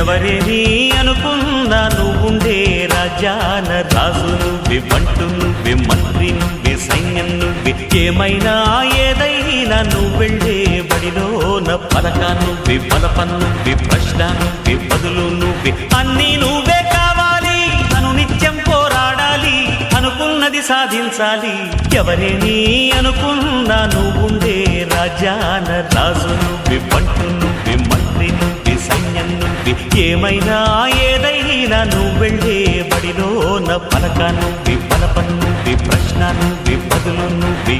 ఎవరిని అనుకున్నా నువ్వుండే రాజాన రాజు నువ్వే బంటు నువ్వే మంత్రి నువ్వే సైన్యం నువ్వే. ఏమైనా ఏదైనా నువ్వెళ్ళే బడిలోన పలక నువ్వే బలప నువ్వే ప్రశ్న నువ్వే బదులు నువ్వే. అన్నీ నువ్వే కావాలి అను నిత్యం పోరాడాలి అనుకున్నది సాధించాలి. ఎవరిని అనుకున్నా నువ్వుండే రాజాన రాజు నువ్వే బంటు నువ్వు సైన్యం ఏమైనా ఏదైనా నువ్వు వెళ్ళే నా పలక నువ్వి పలప నువ్వి ప్రశ్న నువ్వి బదులు నువ్వి